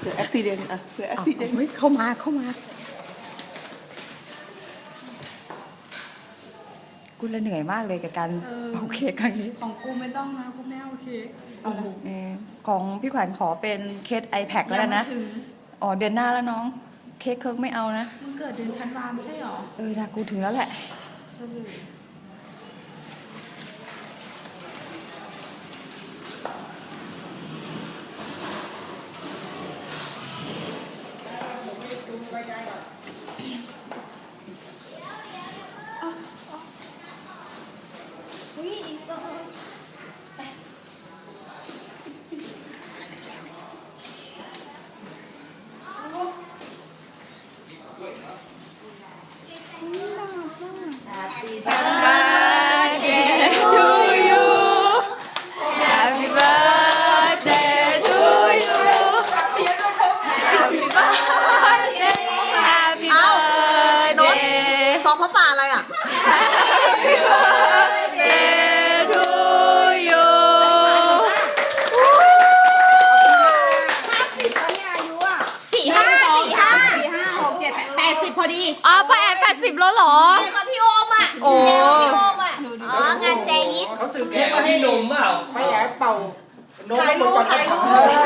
เผื่ออุบิเหตุอะเผื่ออุบิเหตุเฮ้ยเข้ามาเข้ามากูเลยเหนื่อยมากเลยกับการเป่าเค้กครั้งนี้ ของกูไม่ต้องนะกูไม่เอาเค้กโอ้โหเออของพี่ขวัญขอเป็นเคส iPad แล้วกันนะยังไม่ถึงอ๋อเดือนหน้าแล้วน้อง เค้กเคิร์กไม่เอานะมึงเกิดเดือนธันวาไม่ใช่หรอ เออนะกูถึงแล้วแหละ สรุป อุ้ยอีซอย Happy birthday to you Happy birthday Happy เอ้าโน้ต birthday ซอง พระป่าอะไรอะ ดสิบพอดีอ๋อป้าแอนแปดสิบแล้วเหรอเด็กกว่าพี่โอมอะโอ้เด็กกว่าพี่โอมอะอ๋องานแซยิดเขาถือเค้กมาให้นมเปล่า ไม่แอบเป่าโน้ตถ่ายหมรูดปก่อนถ่ายจะรูเผาปถ่ายรูป